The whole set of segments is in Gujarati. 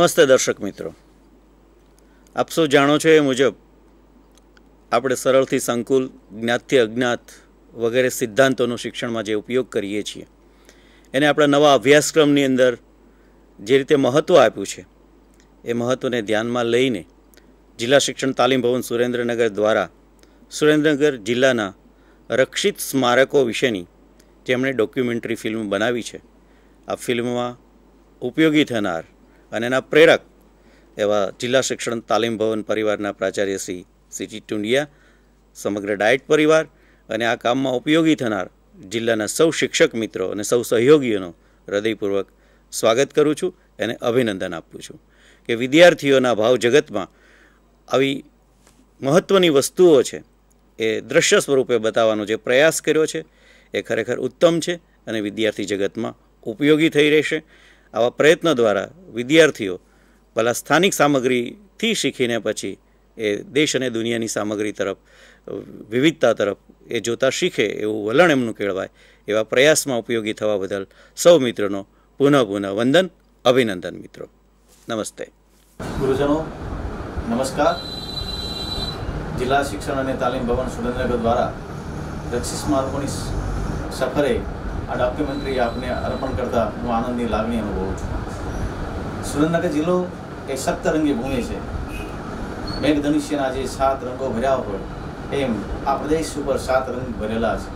નમસ્તે દર્શક મિત્રો. આપ સૌ જાણો છો એ મુજબ આપણે સરળથી સંકુલ જ્ઞાતથી અજ્ઞાત વગેરે સિદ્ધાંતોનો શિક્ષણમાં જે ઉપયોગ કરીએ છીએ, એને આપણા નવા અભ્યાસક્રમની અંદર જે રીતે મહત્ત્વ આપ્યું છે, એ મહત્ત્વને ધ્યાનમાં લઈને જિલ્લા શિક્ષણ તાલીમ ભવન સુરેન્દ્રનગર દ્વારા સુરેન્દ્રનગર જિલ્લાના રક્ષિત સ્મારકો વિશેની જેમણે ડોક્યુમેન્ટરી ફિલ્મ બનાવી છે, આ ફિલ્મમાં ઉપયોગી થનાર અને એના પ્રેરક એવા જિલ્લા શિક્ષણ તાલીમ ભવન પરિવારના પ્રાચાર્ય શ્રી સીટી ટુંડિયા, સમગ્ર ડાયટ પરિવાર અને આ કામમાં ઉપયોગી થનાર જિલ્લાના સૌ શિક્ષક મિત્રો અને સૌ સહયોગીઓનો હૃદયપૂર્વક સ્વાગત કરું છું એને અભિનંદન આપું છું કે વિદ્યાર્થીઓના ભાવ જગતમાં આવી મહત્ત્વની વસ્તુઓ છે, એ દ્રશ્ય સ્વરૂપે બતાવવાનો જે પ્રયાસ કર્યો છે, એ ખરેખર ઉત્તમ છે અને વિદ્યાર્થી જગતમાં ઉપયોગી થઈ રહેશે. આવા પ્રયત્નો દ્વારા વિદ્યાર્થીઓ ભલા સ્થાનિક સામગ્રીથી શીખીને પછી એ દેશ અને દુનિયાની સામગ્રી તરફ, વિવિધતા તરફ એ જોતા શીખે એવું વલણ એમનું કેળવાય એવા પ્રયાસમાં ઉપયોગી થવા બદલ સૌ મિત્રોનો પુનઃ પુનઃ વંદન, અભિનંદન મિત્રો. નમસ્તે. ગુરુજનો, નમસ્કાર. જિલ્લા શિક્ષણ અને તાલીમ ભવન સુરેન્દ્રનગર દ્વારા રક્ષિત સ્મારકોની સફરે આ ડોક્યુમેન્ટરી આપને અર્પણ કરતા હું આનંદની લાગણી અનુભવું છું. સુરેન્દ્રનગર જિલ્લો એ સપ્તરંગી ભૂમિ છે. મેઘધનુષ્યના જે સાત રંગો ભર્યા હોય, એમ આ પ્રદેશ ઉપર સાત રંગ ભરેલા છે.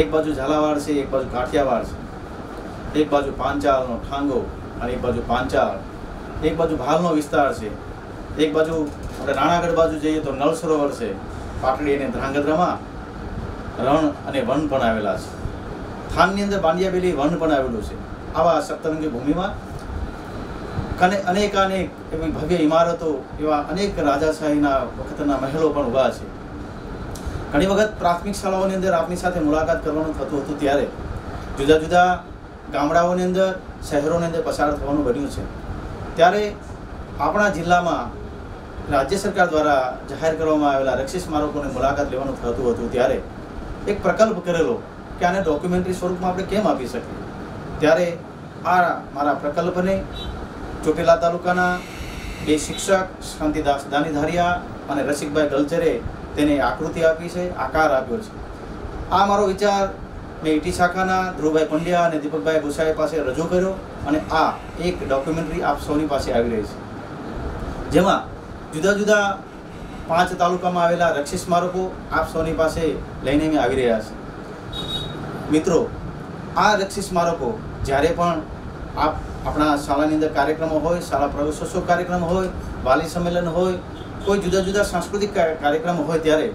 એક બાજુ ઝાલાવાડ છે, એક બાજુ કાઠિયાવાડ છે. એક બાજુ પાંચાળનો ઠાંગો અને એક બાજુ પાંચાળ. એક બાજુ ભાલનો વિસ્તાર છે. એક બાજુ આપણે રાણાગઢ બાજુ જઈએ તો નળ સરોવર છે. પાટડી અને ધ્રાંગધ્રામાં રણ અને વન પણ આવેલા છે. થાનની અંદર બાંડિયાબેલી વન પણ આવેલું છે. આવા સપ્તરંગી ભૂમિમાં કને અનેકાનેક એવી ભવ્ય ઇમારતો એવા અનેક રાજાશાહીના વખતના મહેલો પણ ઊભા છે. ઘણી વખત પ્રાથમિક શાળાઓની અંદર આપની સાથે મુલાકાત કરવાનું થતું હતું ત્યારે જુદા જુદા ગામડાઓની અંદર, શહેરોની અંદર પસાર થવાનું બન્યું છે. ત્યારે આપણા જિલ્લામાં રાજ્ય સરકાર દ્વારા જાહેર કરવામાં આવેલા રક્ષિત સ્મારકોની મુલાકાત લેવાનું થતું હતું ત્યારે એક પ્રકલ્પ કરેલો કે આને ડોક્યુમેન્ટરી સ્વરૂપમાં આપણે કેમ આપી શકીએ? ત્યારે આ મારા પ્રકલ્પને ચોટીલા તાલુકાના બે શિક્ષક, શાંતિદાસ દાનીધારિયા અને રસિકભાઈ ગલચરે તેને આકૃતિ આપી છે, આકાર આપ્યો છે. આ મારો વિચાર મેં ઈટી શાખાના ધ્રુવભાઈ પંડ્યા અને દીપકભાઈ ગોસાઈ પાસે રજૂ કર્યો અને આ એક ડોક્યુમેન્ટરી આપ સૌની પાસે આવી રહી છે. જેમાં જુદા જુદા પાંચ તાલુકામાં આવેલા રક્ષિત સ્મારકો આપ સૌની પાસે લઈને અમે આવી રહ્યા છે. મિત્રો, આ રક્ષી સ્મારકો જ્યારે પણ આપ આપણા શાળાની અંદર કાર્યક્રમો હોય, શાળા પ્રવેશોત્સવ કાર્યક્રમ હોય, વાલી સંમેલન હોય, કોઈ જુદા જુદા સાંસ્કૃતિક કાર્યક્રમો હોય ત્યારે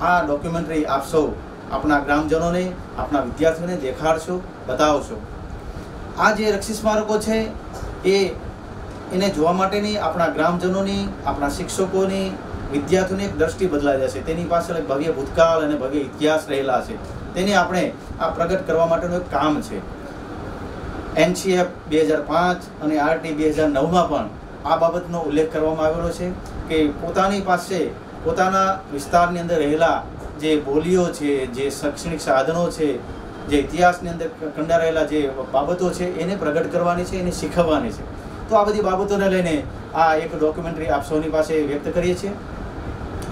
આ ડોક્યુમેન્ટરી આપ સૌ આપણા ગ્રામજનોને, આપણા વિદ્યાર્થીઓને દેખાડશો, બતાવશો. આ જે રક્ષી સ્મારકો છે, એ એને જોવા માટેની આપણા ગ્રામજનોની, આપણા શિક્ષકોની, વિદ્યાર્થીઓની એક દ્રષ્ટિ બદલાઈ જશે. તેની પાછળ ભવ્ય ભૂતકાળ અને ભવ્ય ઇતિહાસ રહેલા છે. તેને આપણે આ પ્રગટ કરવા માટેનું એક કામ છે. એનસીએફ બે હજાર પાંચ અને આરટી બે હજાર નવમાં પણ આ બાબતનો ઉલ્લેખ કરવામાં આવેલો છે કે પોતાની પાસે પોતાના વિસ્તારની અંદર રહેલા જે બોલીઓ છે, જે શૈક્ષણિક સાધનો છે, જે ઇતિહાસની અંદર કંડારેલા જે બાબતો છે, એને પ્રગટ કરવાની છે, એને શીખવવાની છે. તો આ બધી બાબતોને લઈને આ એક ડોક્યુમેન્ટરી આપ સૌની પાસે વ્યક્ત કરીએ છીએ.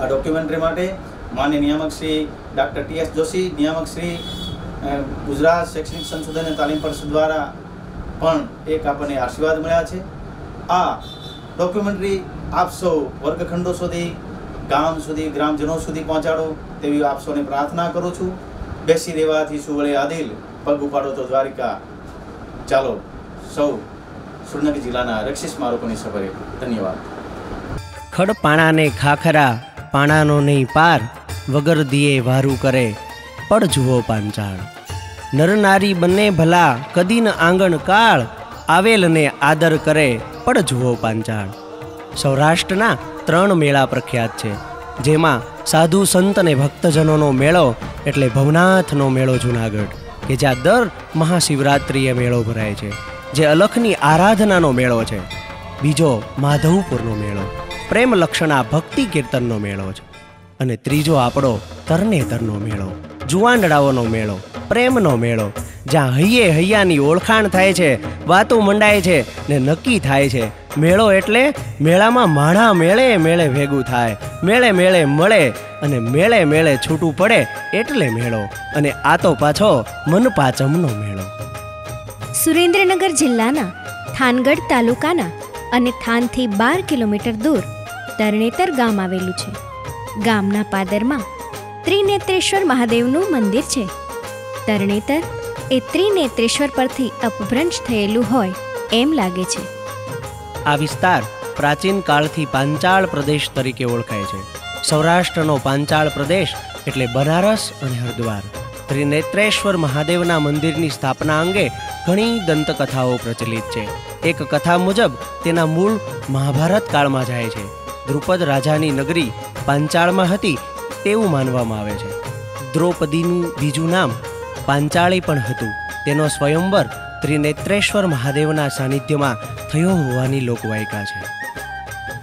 આ ડોક્યુમેન્ટરી માટે માન્ય નિયામક Shri doctor T S Joshi, નિયામક શ્રી ગુજરાત શૈક્ષણિક સંશોધન અને તાલીમ પરિષદ દ્વારા પણ એક આપણને આશીર્વાદ મળ્યા છે. આ ડોક્યુમેન્ટરી આપ સૌ વર્ગખંડો સુધી, ગામ સુધી, ગ્રામજનો સુધી પહોંચાડો તેવી આપ સૌને પ્રાર્થના કરું છું. બેસી રહેવાથી સુવળે આદિલ, પગ ઉપાડો તો દ્વારિકા. ચાલો, સૌ સુરનગર જિલ્લાના રક્ષિત સ્મારકોની સફરે ધન્યવાદ. ખડપાણાને ખાખરા પાણાનો નહીં પાર વગર દિયે વારું કરે. પડ જુઓ પાંચાળ. નરનારી બંને ભલા, કદીન આંગણ કાળ આવેલને આદર કરે. પડ જુઓ પાંચાળ. સૌરાષ્ટ્રના ત્રણ મેળા પ્રખ્યાત છે, જેમાં સાધુ સંત અને ભક્તજનોનો મેળો એટલે ભવનાથનો મેળો જુનાગઢ, કે જ્યાં દર મહાશિવરાત્રિએ મેળો ભરાય છે, જે અલખની આરાધનાનો મેળો છે. બીજો માધવપુરનો મેળો. પ્રેમ લક્ષણા ભક્તિ કીર્તનનો મેળો છે. અને ત્રીજો આપણો તરનેતરનો મેળો જુવાનડાઓનો મેળો, પ્રેમનો મેળો, જ્યાં હૈયે હૈયાની ઓળખાણ થાય છે, વાતો મંડાય છે ને નક્કી થાય છે. મેળો એટલે મેળામાં માણા મેળે મેળે ભેગું થાય, મેળે મેળે મળે અને મેળે મેળે છૂટું પડે એટલે મેળો. અને આ તો પાછો મનપાચમનો મેળો. સુરેન્દ્રનગર જિલ્લાના થાનગઢ તાલુકાના અને થાનથી બાર કિલોમીટર દૂર તરણેતર ગામ આવેલું છે. ગામના પાદરમાં ત્રિનેત્રેશ્વર મહાદેવનું મંદિર છે. તરણેતર એ ત્રિનેત્રેશ્વર પરથી અપભ્રંશ થયેલું હોય એમ લાગે છે. આ વિસ્તાર પ્રાચીન કાળથી પાંચાળ પ્રદેશ તરીકે ઓળખાય છે. સૌરાષ્ટ્રનો પાંચાળ પ્રદેશ એટલે બનારસ અને હરિદ્વાર. ત્રિનેત્રેશ્વર મહાદેવના મંદિરની સ્થાપના અંગે ઘણી દંતકથાઓ પ્રચલિત છે. એક કથા મુજબ તેના મૂળ મહાભારત કાળમાં જાય છે. દ્રુપદ રાજાની નગરી પાંચાળમાં હતી તેવું માનવામાં આવે છે. દ્રૌપદીનું બીજું નામ પાંચાળી પણ હતું. તેનો સ્વયંવર ત્રિનેત્રેશ્વર મહાદેવના સાનિધ્યમાં થયો હોવાની લોકવાયકા છે.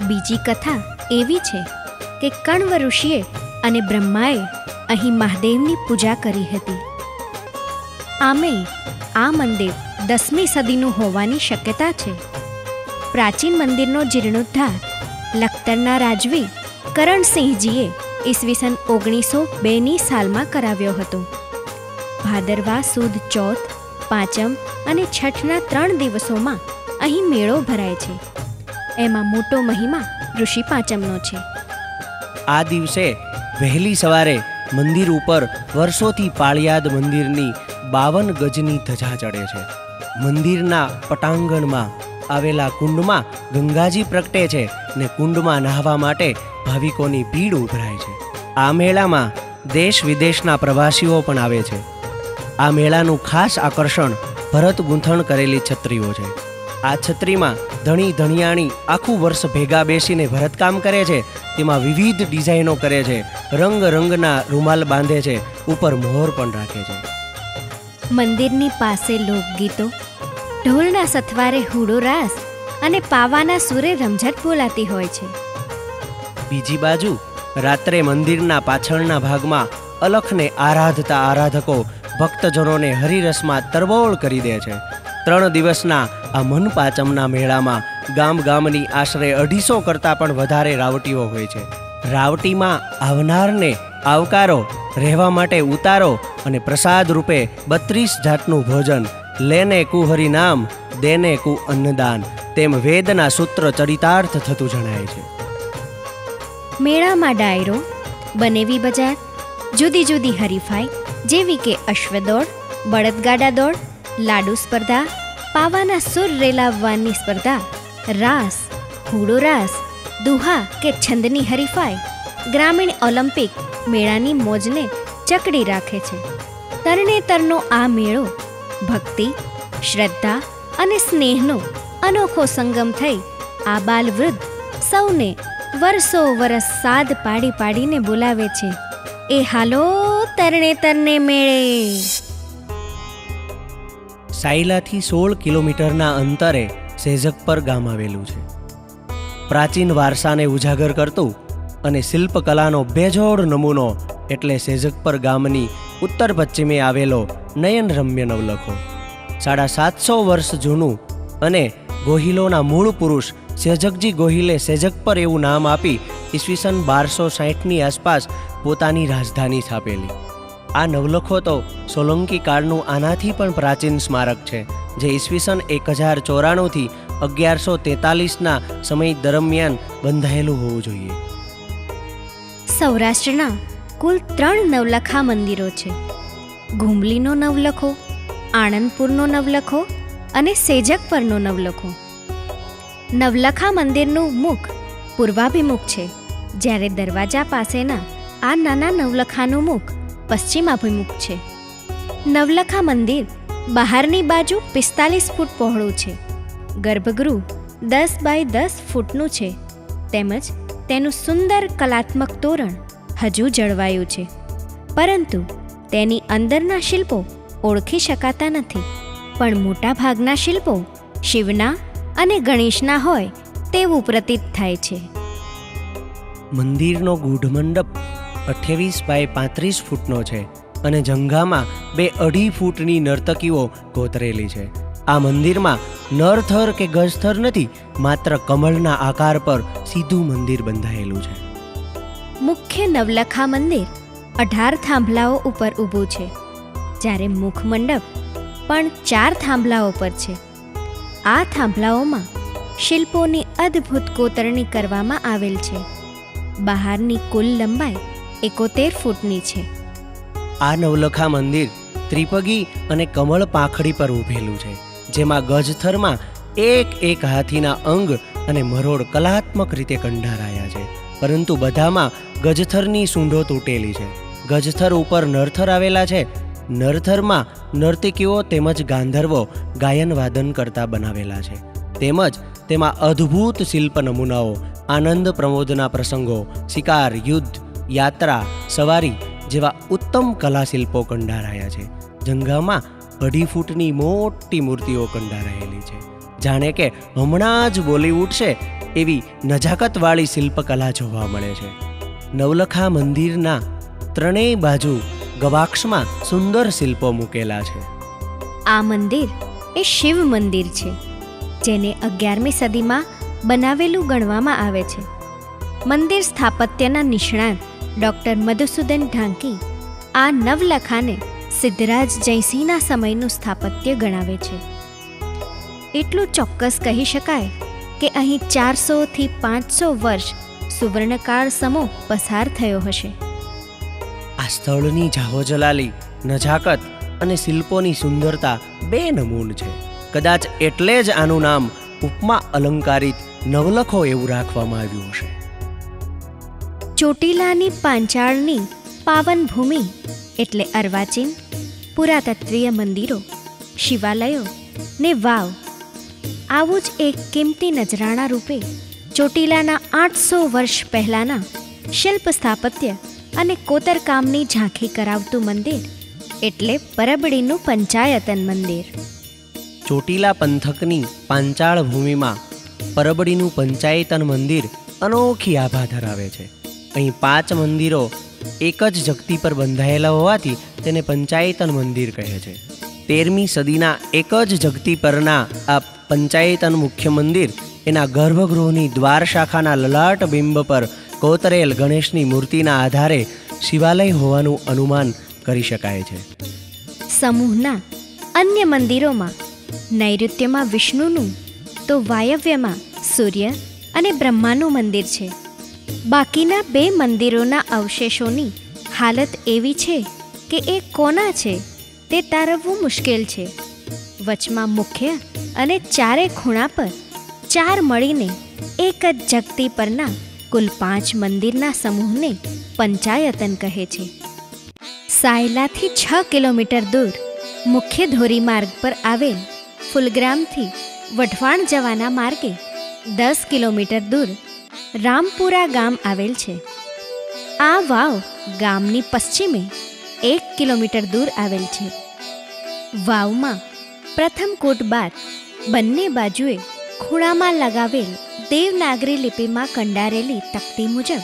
બીજી કથા એવી છે કે કણ્વ ઋષિએ અને બ્રહ્માએ અહીં મહાદેવની પૂજા કરી હતી. આમે આ મંદિર દસમી સદીનું હોવાની શક્યતા છે. પ્રાચીન મંદિરનો જીર્ણોદ્ધાર લખતરના રાજવી કરણસિંહજીએ ઈસવીસન ઓગણીસો બેની સાલમાં કરાવ્યો હતો. ભાદરવા સુદ ચોથ, પાંચમ અને છઠના ત્રણ દિવસોમાં અહીં મેળો ભરાય છે. એમાં મોટો મહિમા ઋષિ પાંચમનો છે. આ દિવસે વહેલી સવારે મંદિર ઉપર વર્ષોથી પાળિયાદ મંદિરની બાવન ગજની ધજા ચડે છે. મંદિરના પટાંગણમાં આવેલા કુંડમાં ગંગાજી પ્રગટે છે ને કુંડમાં નહાવા માટે ભાવિકોની ભીડ ઉભરાય છે. આ મેળામાં દેશ વિદેશના પ્રવાસીઓ પણ આવે છે. આ મેળાનું ખાસ આકર્ષણ ભરત ગૂંથણ કરેલી છત્રીઓ છે. આ છત્રીમાં ધણી ધણિયાણી આખું વર્ષ ભેગા બેસીને ભરતકામ કરે છે. તેમાં વિવિધ ડિઝાઇનો કરે છે. રંગ રંગના રૂમાલ બાંધે છે. ઉપર મોહર પણ રાખે છે. મંદિરની પાસે લોકગીતો ઢોલના સથવારે હુડો રાસ અને પાવાના સુરે રમઝટ બોલાતી હોય છે. બીજી બાજુ, રાત્રે મંદિરના પાછળના ભાગમાં અલખને આરાધતા આરાધકો ભક્તજનોને હરિરસમાં તરબોળ કરી દે છે. ત્રણ દિવસના આ મનપાચમના મેળામાં ગામ ગામની આશરે અઢીસો કરતાં પણ વધારે રાવટીઓ હોય છે. રાવટીમાં આવનારને આવકારો, રહેવા માટે ઉતારો અને પ્રસાદ રૂપે બત્રીસ જાતનું ભોજન લેને કુ હરિનામ, દેને કુ અન્નદાન, તેમ વેદના સૂત્ર ચરિતાર્થ થતું જણાય છે. મેળામાં ડાયરો, બનેવી બજાર, જુદી જુદી હરીફાઈ, જેવી કે અશ્વદોડ, બળદગાડા દોડ, લાડુ સ્પર્ધા, પાવાના સુર રેલાવવાની સ્પર્ધા, રાસ હુડો રાસ, દુહા કે છંદની હરીફાઈ, ગ્રામીણ ઓલિમ્પિક, મેળાની મોજને ચકડી રાખે છે. તરણેતરનો આ મેળો ભક્તિ, શ્રદ્ધા અને સ્નેહનો અનોખો સંગમ થઈ આ બાલવૃદ્ધ સૌને વર્ષો વરસ સાદ પાડી પાડીને બોલાવે છે. એ હાલો તરણેતરને મેળે. સાયલાથી સોળ કિલોમીટરના અંતરે સેઝકપર ગામ આવેલું છે. પ્રાચીન વારસાને ઉજાગર કરતું અને શિલ્પકલાનો બેજોડ નમૂનો એટલે સેઝકપર ગામની ઉત્તર પશ્ચિમે આવેલો નયનરમ્ય નવલખો. સાડા સાતસો વર્ષ જૂનું અને ગોહિલોના મૂળ પુરુષ સેજકજી ગોહિલે સેજકપર એવું નામ આપી ઈસવીસન બારસો સાહીઠની આસપાસ પોતાની રાજધાની સ્થાપેલી. આ નવલખો તો સોલંકી કાળનું આનાથી પણ પ્રાચીન સ્મારક છે, જે ઈસવીસન એક હજાર ચોરાણુંથી અગિયારસો તેતાલીસના સમય દરમિયાન બંધાયેલું હોવું જોઈએ. સૌરાષ્ટ્રના કુલ ત્રણ નવલખા મંદિરો છે. ઘુમલીનો નવલખો આણંદપુરનો નવલખો અને સેજક પરનો નવલખો નવલખા મંદિરનું મુખ પૂર્વાભિમુખ છે. જ્યારે દરવાજા પાસેના આ નાના નવલખાનું મુખ પશ્ચિમાભિમુખ છે. નવલખા મંદિર બહારની બાજુ પિસ્તાલીસ ફૂટ પહોળું છે. ગર્ભગૃહ દસ બાય દસ ફૂટનું છે. તેમજ તેનું સુંદર કલાત્મક તોરણ હજુ જળવાયું છે. પરંતુ તેની અંદરના શિલ્પો ઓળખી શકાતા નથી. પણ મોટાભાગના શિલ્પો શિવના અને ગણેશના હોય તેવું પ્રતીત થાય છે. મંદિરનો ગૂઢ મંડપ અઠ્યાવીસ બાય પાંત્રીસ ફૂટનો છે અને જંઘામાં બે અઢી ફૂટની નર્તકીઓ કોતરેલી છે. આ મંદિરમાં નરથર કે ગજથર નથી માત્ર કમળના આકાર પર સીધું મંદિર બંધાયેલું છે. મુખ્ય નવલખા મંદિર અઢાર થાંભલાઓ ઉપર ઊભું છે. જ્યારે મુખ મંડપ પણ ચાર થાંભલાઓ પર છે. આ થાંભલાઓમાં શિલ્પોની અદ્ભુત કોતરણી કરવામાં આવેલ છે. બહારની કુલ લંબાઈ એકોતેર ફૂટની છે. આ નવલખા મંદિર ત્રિપગી અને કમળ પાંખડી પર ઊભેલું છે, જેમાં ગજથરમાં એક એક હાથીના અંગ અને મરોડ કલાત્મક રીતે કંડારાયા છે, પરંતુ બધામાં ગજથરની સૂંઢો તૂટેલી છે. ગજથર ઉપર નરથર આવેલા છે. નરથરમાં નર્તકીઓ તેમજ ગાંધર્વો ગાયન વાદન કરતા બનાવેલા છે. તેમજ તેમાં અદ્ભુત શિલ્પ નમૂનાઓ, આનંદ પ્રમોદના પ્રસંગો, શિકાર, યુદ્ધ, યાત્રા, સવારી જેવા ઉત્તમ કલા શિલ્પો કંડારાયા છે. જંગામાં અઢી ફૂટની મોટી મૂર્તિઓ કંડારાયેલી છે. જાણે કે હમણાં જ બોલીવુડ છે એવી નજાકતવાળી શિલ્પકલા જોવા મળે છે. નવલખા મંદિરના ત્રણેય બાજુ ગવાક્ષમાં સુંદર શિલ્પો મૂકેલા છે. આ મંદિર એ શિવ મંદિર છે, જેને અગિયારમી સદીમાં બનાવેલું ગણવામાં આવે છે. મંદિર સ્થાપત્યના નિષ્ણાત ડૉક્ટર મધુસૂદન ઢાંકી આ નવલખાને સિદ્ધરાજ જયસિંહના સમયનું સ્થાપત્ય ગણાવે છે. એટલું ચોક્કસ કહી શકાય કે અહીં ચારસોથી પાંચસો વર્ષ સુવર્ણકાળ સમો પસાર થયો હશે. આ સ્થળની જાહોજલાલી નજાકત અને શિલ્પોની સુંદરતા બે નમૂન છે. કદાચ એટલે જ આનું નામ ઉપમા અલંકારિત નવલખો એવું રાખવામાં આવ્યું હશે. ચોટીલાની પાંચાળની પાવન ભૂમિ એટલે અર્વાચીન, પુરાતત્વીય મંદિરો, શિવાલયો ને વાવ. આવું જ એક કિંમતી નજરાણા રૂપે ચોટીલાના આઠસો વર્ષ પહેલાંના શિલ્પ સ્થાપત્ય અને કોતરકામની ઝાંખી કરાવતું મંદિર એટલે પરબડીનું પંચાયતન મંદિર. ચોટીલા પંથકની પાંચાળ ભૂમિમાં પરબડીનું પંચાયતન મંદિર અનોખી આભા ધરાવે છે. અહીં પાંચ મંદિરો એક જ જગતી પર બંધાયેલા હોવાથી તેને પંચાયતન મંદિર કહે છે. તેરમી સદીના એક જ જગતી પરના આ પંચાયતન મુખ્ય મંદિર એના ગર્ભગૃહની દ્વાર શાખાના લલાટ બિંબ પર કોતરેલ ગણેશની મૂર્તિના આધારે શિવાલય હોવાનું અનુમાન કરી શકાય છે. સમૂહના અન્ય મંદિરોમાં નૈઋત્યમાં વિષ્ણુનું તો વાયવ્યમાં સૂર્ય અને બ્રહ્માનું મંદિર છે. બાકીના બે મંદિરોના અવશેષોની હાલત એવી છે કે એ કોના છે તે તારવવું મુશ્કેલ છે. વચમાં મુખ્ય અને ચારે ખૂણા પર ચાર મળીને એક જ જગતી પરના કુલ પાંચ મંદિરના સમૂહને પંચાયતન કહે છે. સાયલાથી છ કિલોમીટર દૂર મુખ્ય ધોરીમાર્ગ પર આવેલ ફુલગ્રામથી વઢવાણ જવાના માર્ગે દસ કિલોમીટર દૂર રામપુરા ગામ આવેલ છે. આ વાવ ગામની પશ્ચિમે એક કિલોમીટર દૂર આવેલ છે. વાવમાં પ્રથમ કોટ બાદ બંને બાજુએ ખૂણામાં લગાવેલ દેવનાગરી લિપિમાં કંડારેલી તકતી મુજબ,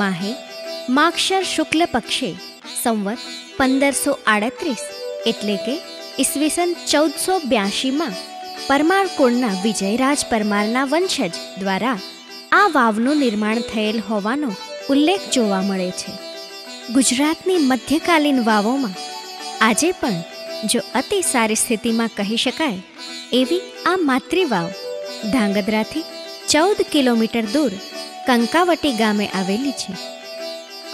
માહે માક્ષર શુક્લ પક્ષે સંવત પંદરસો આડત્રીસ એટલે કે ઈસવીસન ચૌદસો બ્યાસીમાં પરમાર કુળના વિજયરાજ પરમારના વંશજ દ્વારા આ વાવનું નિર્માણ થયેલ હોવાનો ઉલ્લેખ જોવા મળે છે. ગુજરાતની મધ્યકાલીન વાવોમાં આજે પણ જો અતિ સારી સ્થિતિમાં કહી શકાય, એવી આ માતૃવાવ ધાંગધ્રાથી ચૌદ કિલોમીટર દૂર કંકાવટી ગામે આવેલી છે.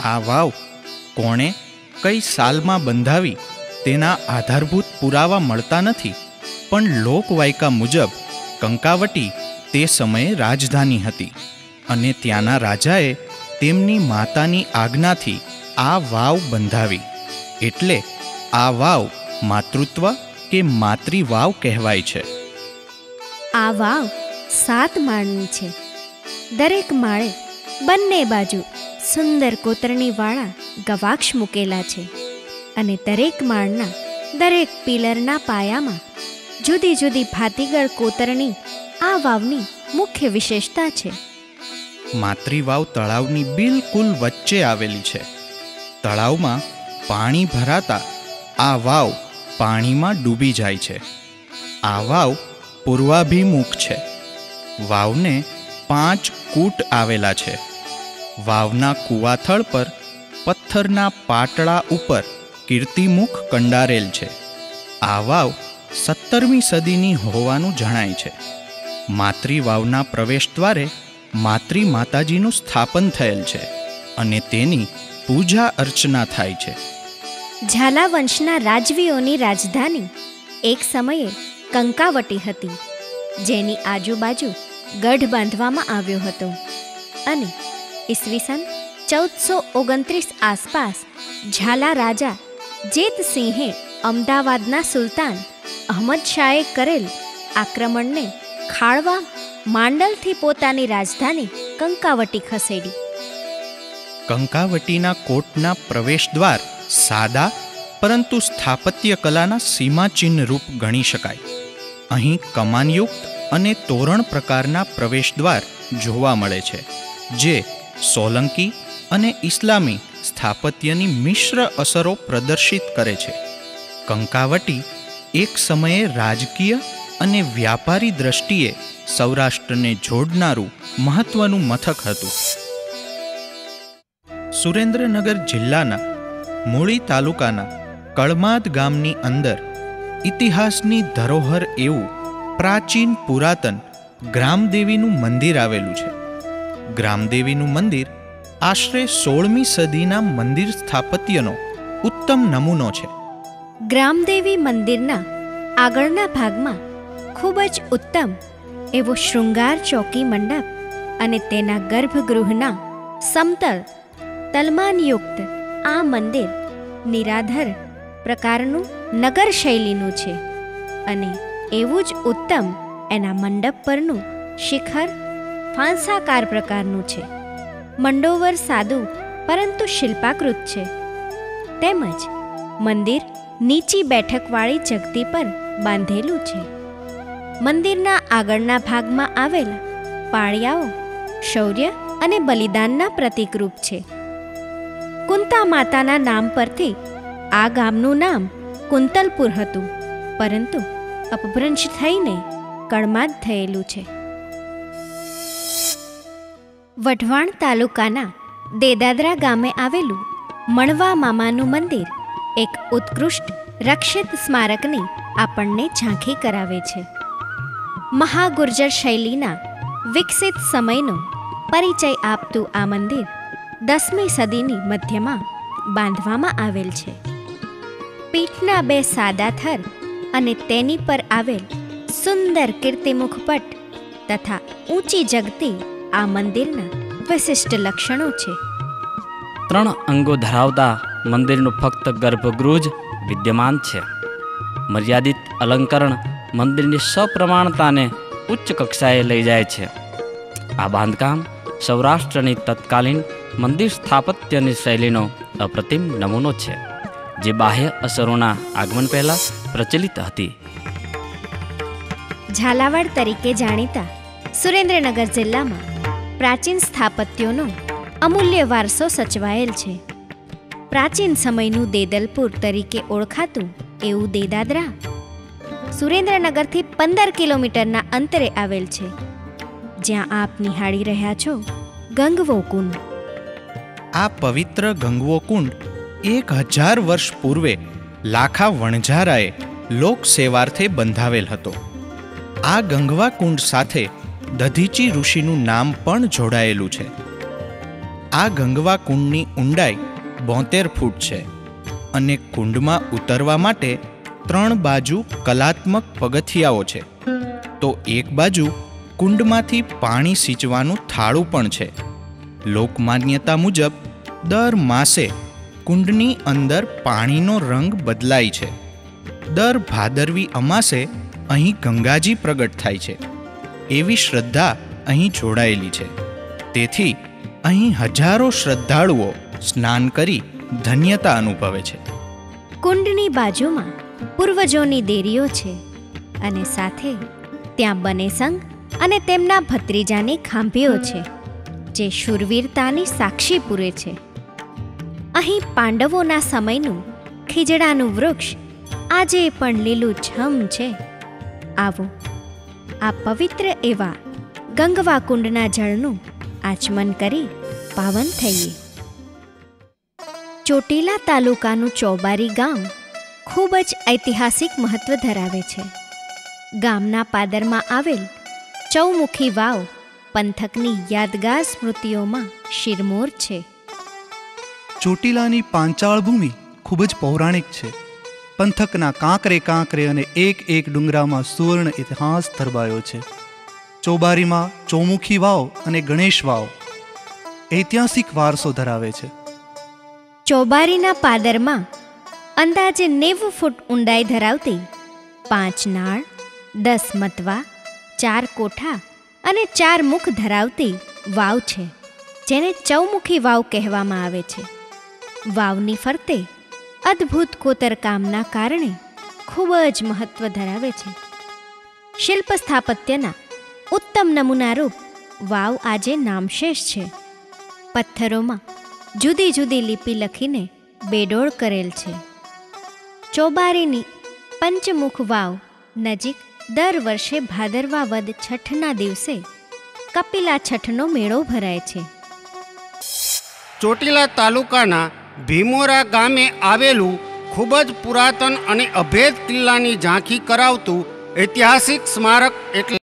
આ વાવ કોણે કઈ સાલમાં બંધાવી તેના આધારભૂત પુરાવા મળતા નથી પણ લોકવાયકા મુજબ કંકાવટી તે સમયે રાજધાની હતી અને ત્યાંના રાજાએ તેમની માતાની આજ્ઞાથી આ વાવ બંધાવી. એટલે આ વાવ માતૃત્વ કે માતૃવાવ કહેવાય છે. આ વાવ સાત માળની છે. દરેક માળે બંને બાજુ સુંદર કોતરણીવાળા ગવાક્ષ મૂકેલા છે અને દરેક માળના દરેક પિલરના પાયામાં જુદી જુદી ભાતીગળ કોતરણી આ વાવની મુખ્ય વિશેષતા છે. માતૃવાવ તળાવની બિલકુલ વચ્ચે આવેલી છે. તળાવમાં પાણી ભરાતા આ વાવ પાણીમાં ડૂબી જાય છે. આ વાવ પૂર્વાભિમુખ છે. વાવને પાંચ કૂટ આવેલા છે. વાવના કુવાથળ પર પથ્થરના પાટળા ઉપર કીર્તિમુખ કંડારેલ છે. આ વાવ સત્તરમી સદીની હોવાનું જણાય છે. માતૃ વાવના પ્રવેશદ્વારે માતૃ માતાજીનું સ્થાપન થયેલ છે અને તેની પૂજા અર્ચના થાય છે. ઝાલા વંશના રાજવીઓની રાજધાની એક સમયે કંકાવટી હતી. જેની આજુબાજુ ગઢ બાંધવામાં આવ્યો હતો અને ઈસવીસન ચૌદસો ઓગણત્રીસ આસપાસ ઝાલા રાજા જેતસિંહે અમદાવાદના સુલતાન અહમદ કરેલ આક્રમણને ખાળવા માંડલથી પોતાની રાજધાની કંકાવટી ખસેડી. કંકાવટીના કોટના પ્રવેશ દ્વાર સાદા પરંતુ સ્થાપત્ય કલાના સીમાચિહ્ન રૂપ ગણી શકાય. અહીં કમાનયુક્ત અને તોરણ પ્રકારના પ્રવેશદ્વાર જોવા મળે છે, જે સોલંકી અને ઇસ્લામી સ્થાપત્યની મિશ્ર અસરો પ્રદર્શિત કરે છે. કંકાવટી એક સમયે રાજકીય અને વ્યાપારી દ્રષ્ટિએ સૌરાષ્ટ્રને જોડનારું મહત્વનું મથક હતું. સુરેન્દ્રનગર જિલ્લાના મૂળી તાલુકાના કળમાદ ગામની અંદર ઇતિહાસની ધરોહર એવું પ્રાચીન પુરાતન ગ્રામદેવીનું મંદિર આવેલું છે. ગ્રામદેવીનું મંદિર આશરે સોળમી સદીના મંદિર સ્થાપત્યનો ઉત્તમ નમૂનો છે. ગ્રામદેવી મંદિરના આગળના ભાગમાં ખૂબ જ ઉત્તમ એવો શૃંગાર ચોકી મંડપ અને તેના ગર્ભગૃહના સમતલ તલમાનયુક્ત આ મંદિર નિરાધર પ્રકારનું નગર શૈલીનું છે અને એવું જ ઉત્તમ એના મંડપ પરનું શિખર ફાંસાકાર પ્રકારનું છે. મંડોવર સાદું, પરંતુ શિલ્પાકૃત છે. તેમજ મંદિર નીચી બેઠકવાળી જગતી પર બાંધેલું છે. મંદિરના આગળના ભાગમાં આવેલા પાળિયાઓ શૌર્ય અને બલિદાનના પ્રતિકરૂપ છે. કુંતા માતાના નામ પરથી આ ગામનું નામ કુંતલપુર હતું, પરંતુ અપભ્રંશ થઈને કળમાદ થયેલું છે. વઢવાણ તાલુકાના દેદાદરા ગામે આવેલું મણવા મામાનું મંદિર એક ઉત્કૃષ્ટ રક્ષિત સ્મારકની આપણને ઝાંખી કરાવે છે. મહાગુર્જર શૈલીના વિકસિત સમયનો પરિચય આપતું આ મંદિર દસમી સદીની મધ્યમાં બાંધવામાં આવેલ છે. પીઠના બે સાદા થર અને તેની પર આવેલ સુંદર કીર્તિમુખ પટ તથા ઊંચી જગતી આ મંદિરના વિશિષ્ટ લક્ષણો છે. ત્રણ અંગો ધરાવતા મંદિરનું ફક્ત ગર્ભગૃહ જ વિદ્યમાન છે. મર્યાદિત અલંકરણ મંદિરની સપ્રમાણતાને ઉચ્ચ કક્ષાએ લઈ જાય છે. આ બાંધકામ સૌરાષ્ટ્રની તત્કાલીન મંદિર સ્થાપત્યની શૈલીનો અપ્રતિમ નમૂનો છે. જે બાહ્ય અસરોના આગમન પહેલાં પ્રચલિત હતી. ઝાલાવાડ તરીકે જાણીતા સુરેન્દ્રનગર જિલ્લામાં પ્રાચીન સ્થાપત્યોનો અમૂલ્ય વારસો સચવાયેલ છે. પ્રાચીન સમયનું દેદલપુર તરીકે ઓળખાતું એવું દેદાદરા સુરેન્દ્રનગરથી પંદર કિલોમીટરના અંતરે આવેલ છે. જ્યાં આપ નિહાળી રહ્યા છો ગંગવો કુંડ. આ પવિત્ર ગંગવો કુંડ એક હજાર વર્ષ પૂર્વે લાખા વણઝારાએ લોકસેવાર્થે બંધાવેલ હતો. આ ગંગવા કુંડ સાથે દધીચી ઋષિનું નામ પણ જોડાયેલું છે. આ ગંગવા કુંડની ઊંડાઈ બોતેર ફૂટ છે અને કુંડમાં ઉતરવા માટે ત્રણ બાજુ કલાત્મક પગથિયાઓ છે. તો એક બાજુ કુંડમાંથી પાણી સિંચવાનું થાળું પણ છે. લોકમાન્યતા મુજબ દર માસે કુંડની અંદર પાણીનો રંગ બદલાય છે. દર ભાદરવી અમાસે અહીં ગંગાજી પ્રગટ થાય છે. એવી શ્રદ્ધા અહીં જોડાયેલી છે. તેથી અહીં હજારો શ્રદ્ધાળુઓ સ્નાન કરી ધન્યતા અનુભવે છે. કુંડની બાજુમાં પૂર્વજોની દેરીઓ છે અને સાથે ત્યાં બનેસંગ અને તેમના ભત્રીજાની ખાંભીઓ છે, જે શૂરવીરતાની સાક્ષી પૂરે છે. અહીં પાંડવોના સમયનું ખીજડાનું વૃક્ષ આજે પણ લીલું છમ છે. આવો, આ પવિત્ર એવા ગંગવા કુંડના જળનું આચમન કરી પાવન થઈએ. ચોટીલા તાલુકાનું ચોબારી ગામ ખૂબ જ ઐતિહાસિક મહત્વ ધરાવે છે. ગામના પાદરમાં આવેલ ચૌમુખી વાવ પંથકની યાદગાર સ્મૃતિઓમાં શિરમોર છે. ચોટીલાની પાંચાળ ભૂમિ ખૂબ જ પૌરાણિક છે. પંથકના કાંકરે કાંકરે અને એક એક ડુંગરામાં સુવર્ણ ઇતિહાસ ધરબાયો છે. ચોબારીમાં ચોમુખી વાવ અને ગણેશ વાવ ઐતિહાસિક વારસો ધરાવે છે. ચોબારીના પાદરમાં અંદાજે નેવું ફૂટ ઊંડાઈ ધરાવતી પાંચ નાળ, દસ મતવા, ચાર કોઠા અને ચાર મુખ ધરાવતી વાવ છે, જેને ચૌમુખી વાવ કહેવામાં આવે છે. વાવની ફરતે અદ્ભુત કોતરકામના કારણે ખૂબ જ મહત્વ ધરાવે છે. શિલ્પ સ્થાપત્યના ઉત્તમ નમૂનારૂપ વાવ આજે નામશેષ છે. પથ્થરોમાં જુદી જુદી લિપિ લખીને બેડોળ કરેલ છે. ચોબારીની પંચમુખ વાવ નજીક દર વર્ષે ભાદરવા વદ છઠના દિવસે કપિલા છઠનો મેળો ભરાય છે. ચોટીલા તાલુકાના ભીમોરા ગામે આવેલું ખૂબ જ પુરાતન અને અભેદ કિલ્લાની ઝાંખી કરાવતું ઐતિહાસિક સ્મારક એટલે